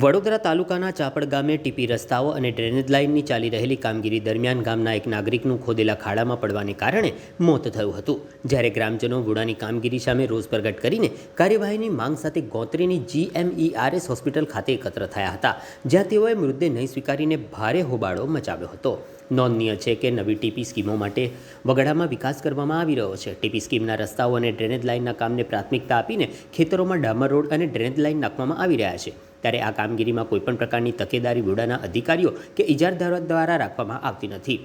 વડોદરા તાલુકાના ચાપડ ગામે ટીપી રસ્તાઓ અને ડ્રેનેજ લાઇનની ચાલી રહેલી કામગીરી દરમિયાન ગામના એક નાગરિકનું ખોદેલા ખાડામાં પડવાને કારણે મોત થયું હતું. જ્યારે ગ્રામજનો વુડાની કામગીરી સામે રોષ પ્રગટ કરીને કાર્યવાહીની માંગ સાથે ગોત્રીની જીએમઈઆરએસ હોસ્પિટલ ખાતે એકત્ર થયા હતા, જ્યાં તેઓએ મૃતદેહ નહીં સ્વીકારીને ભારે હોબાળો મચાવ્યો હતો. નોંધનીય છે કે નવી ટીપી સ્કીમો માટે વગડામાં વિકાસ કરવામાં આવી રહ્યો છે. ટીપી સ્કીમના રસ્તાઓ અને ડ્રેનેજ લાઇનના કામને પ્રાથમિકતા આપીને ખેતરોમાં ડામર રોડ અને ડ્રેનેજ લાઇન નાખવામાં આવી રહ્યા છે. ત્યારે આ કામગીરીમાં કોઈપણ પ્રકારની તકેદારી વુડાના અધિકારીઓ કે ઇજારદારો દ્વારા રાખવામાં આવતી નથી.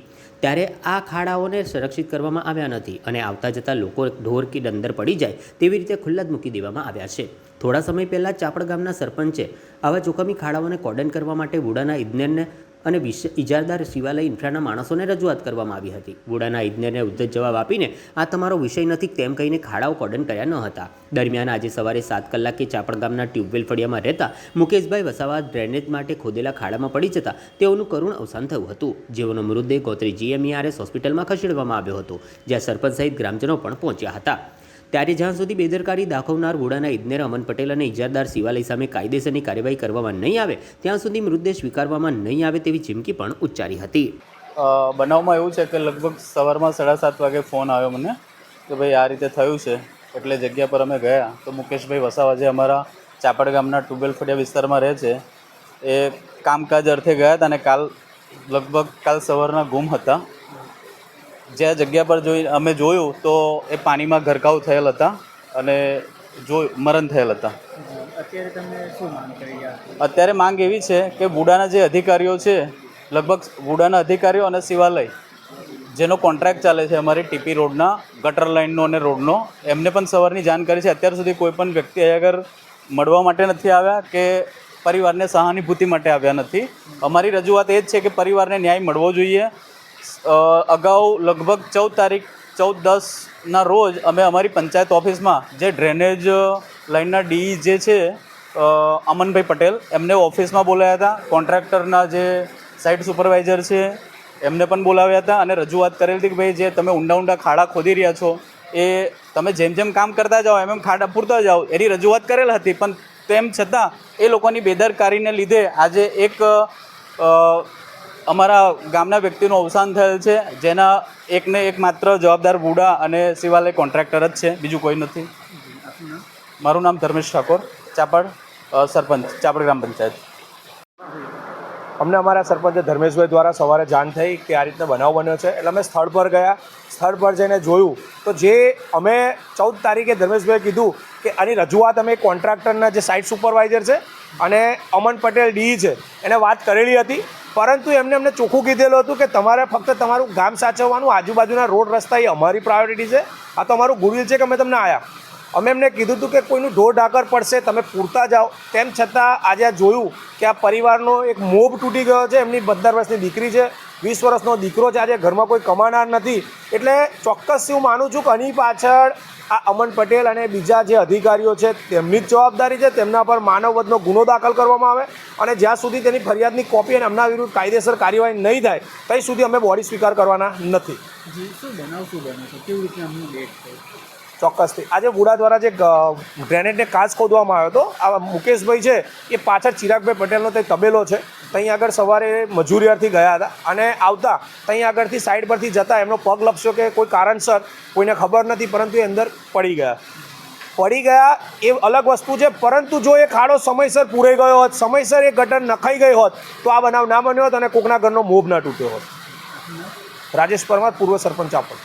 ત્યારે આ ખાડાઓને સંરક્ષિત કરવામાં આવ્યા નથી અને આવતા જતા લોકો ઢોર કે ડંદર પડી જાય તેવી રીતે ખુલ્લા જ મૂકી દેવામાં આવ્યા છે. થોડા સમય પહેલાં ચાપડ ગામના સરપંચે આવા જોખમી ખાડાઓને કોર્ડન કરવા માટે વુડાના ઇજનેરને અને ઇજારદાર શિવાલય ઇન્ફ્રાના માણસોને રજૂઆત કરવામાં આવી હતી. વુડાના ઇજનેરને ઉદ્ધત જવાબ આપીને આ તમારો વિષય નથી તેમ કહીને ખાડાઓ કોડન કર્યા ન હતા. દરમિયાન આજે સવારે સાત કલાકે ચાપણ ગામના ટ્યુબવેલ ફળિયામાં રહેતા મુકેશભાઈ વસાવા ડ્રેનેજ માટે ખોદેલા ખાડામાં પડી જતા તેઓનું કરુણ અવસાન થયું હતું. જેઓનો મૃતદેહ ગોત્રી જીએમઈઆરએસ હોસ્પિટલમાં ખસેડવામાં આવ્યો હતો, જ્યાં સરપંચ સહિત ગ્રામજનો પણ પહોંચ્યા હતા. ત્યારે જ્યાં સુધી બેદરકારી દાખવનાર ગોડાના ઇજનેર અમન પટેલ અને ઇજારદાર શિવાલય સામે કાયદેસરની કાર્યવાહી કરવામાં નહીં આવે, ત્યાં સુધી મૃતદેહ સ્વીકારવામાં નહીં આવે તેવી ચીમકી પણ ઉચ્ચારી હતી. બનાવમાં એવું છે કે લગભગ સવારમાં સાડા સાત વાગે ફોન આવ્યો મને કે ભાઈ આ રીતે થયું છે, એટલે જગ્યા પર અમે ગયા. તો મુકેશભાઈ વસાવા જે અમારા ચાપડ ગામના ટ્યુબવેલ ફળિયા વિસ્તારમાં રહે છે, એ કામકાજ અર્થે ગયા હતા અને કાલ, લગભગ કાલ સવારના ગુમ હતા. જ્યાં જગ્યા પર જોઈ અમે જોયું તો એ પાણીમાં ગરકાવ થયેલ હતા અને જો મરણ થયેલ હતા. અત્યારે માંગ એવી છે કે બુડાના જે અધિકારીઓ છે લગભગ બુડાના અધિકારીઓ અને શિવાલય જેનો કોન્ટ્રાક્ટ ચાલે છે અમારી ટીપી રોડના ગટર લાઇનનો અને રોડનો એમને પણ સવારની જાણ કરી છે. અત્યાર સુધી કોઈ પણ વ્યક્તિ અહીં આગળ મળવા માટે નથી આવ્યા કે પરિવારને સહાનુભૂતિ માટે આવ્યા નથી. અમારી રજૂઆત એ જ છે કે પરિવારને ન્યાય મળવો જોઈએ. અગાઉ લગભગ ચૌદ તારીખ, ચૌદ દસના રોજ અમે અમારી પંચાયત ઓફિસમાં જે ડ્રેનેજ લાઇનના ડી જે છે અમનભાઈ પટેલ, એમને ઓફિસમાં બોલાવ્યા હતા. કોન્ટ્રાક્ટરના જે સાઇટ સુપરવાઇઝર છે, એમને પણ બોલાવ્યા હતા અને રજૂઆત કરેલી હતી કે ભાઈ, જે તમે ઊંડા ઊંડા ખાડા ખોદી રહ્યા છો, એ તમે જેમ જેમ કામ કરતા જાઓ, એમ એમ ખાડા પૂરતા જાઓ, એની રજૂઆત કરેલ હતી. પણ તેમ છતાં એ લોકોની બેદરકારીને લીધે આજે એક અમારા ગામના વ્યક્તિનું અવસાન થયેલ છે. જેના એકને એક માત્ર જવાબદાર બુડા અને શિવાલય કોન્ટ્રાક્ટર જ છે. બીજું કોઈ નથી. મારું નામ ધર્મેશ ઠાકોર, ચાપડ સરપંચ, ચાપડ ગ્રામ પંચાયત. અમને અમારા સરપંચ ધર્મેશભાઈ દ્વારા સવારે જાણ થઈ કે આ રીતના બનાવ બન્યો છે. એટલે અમે સ્થળ પર ગયા. સ્થળ પર જઈને જોયું તો જે અમે ચૌદ તારીખે ધર્મેશભાઈ કીધું કે આની રજૂઆત અમે કોન્ટ્રાક્ટરના જે સાઇટ સુપરવાઇઝર છે અને અમન પટેલ ડી છે, એને વાત કરેલી હતી. પરંતુ એમને અમને ચોખ્ખું કીધેલું હતું કે તમારે ફક્ત તમારું ગામ સાચવવાનું, આજુબાજુના રોડ રસ્તા એ અમારી પ્રાયોરિટી છે. આ તો અમારું ગુડવિલ છે કે અમે તમને આવ્યા અમે એમને કીધું હતું કે કોઈનું ઢોર ઢાકર પડશે, તમે પૂરતા જાઓ. તેમ છતાં આજે આ જોયું કે આ પરિવારનો એક મોભ તૂટી ગયો છે, એમની પંદર વર્ષની દીકરી છે, વીસ વર્ષનો દીકરો છે, આજે ઘરમાં કોઈ કમાનાર નથી. એટલે ચોક્કસ હું માનું છું કે આની પાછળ આ અમન પટેલ અને બીજા જે અધિકારીઓ છે, તેમની જ જવાબદારી છે, તેમના પર માનવવધનો ગુનો દાખલ કરવામાં આવે અને જ્યાં સુધી તેની ફરિયાદની કોપી અને એમના વિરુદ્ધ કાયદેસર કાર્યવાહી નહીં થાય ત્યાં સુધી અમે બોડી સ્વીકાર કરવાના નથી. શું બનાવ કેવી રીતે ચોક્કસથી. આજે બુડા દ્વારા જે ગ્રેનેડને કાચ ખોદવામાં આવ્યો હતો આ મુકેશભાઈ છે, એ પાછળ ચિરાગભાઈ પટેલનો તે તબેલો છે ત્યાં આગળ સવારે મજૂરિયાથી ગયા હતા અને આવતા ત્યાં આગળથી સાઈડ પરથી જતા એમનો પગ લપસ્યો કે કોઈ કારણસર કોઈને ખબર નથી, પરંતુ એ અંદર પડી ગયા. પડી ગયા એ અલગ વસ્તુ છે, પરંતુ જો એ ખાડો સમયસર પૂરાઈ ગયો હોત, સમયસર એ ગટર નખાઈ ગઈ હોત, તો આ બનાવ ના બન્યો હોત અને કોકના ઘરનો મોભ ના તૂટ્યો હોત. રાજેશ પરમાર, પૂર્વ સરપંચ આપણ.